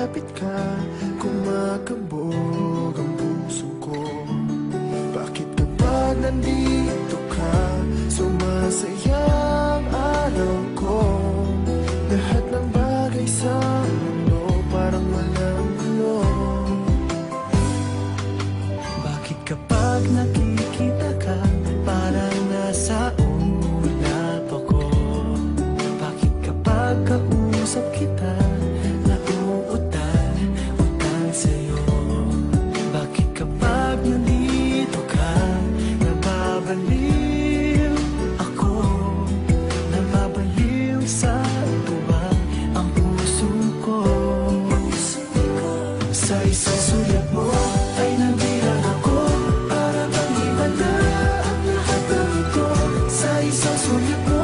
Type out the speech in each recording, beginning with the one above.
malapit ka Kumakabog ang puso ko. Bakit kapag nandito? to your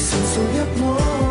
成熟一摸。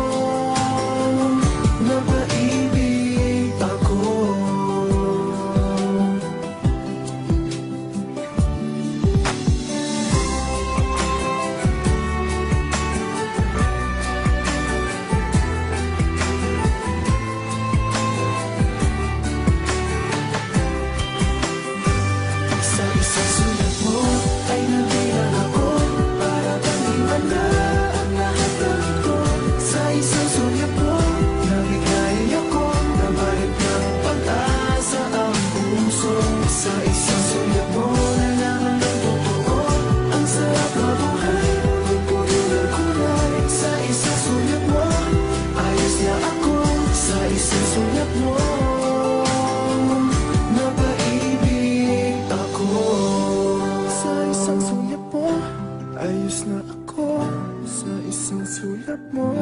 sikap mo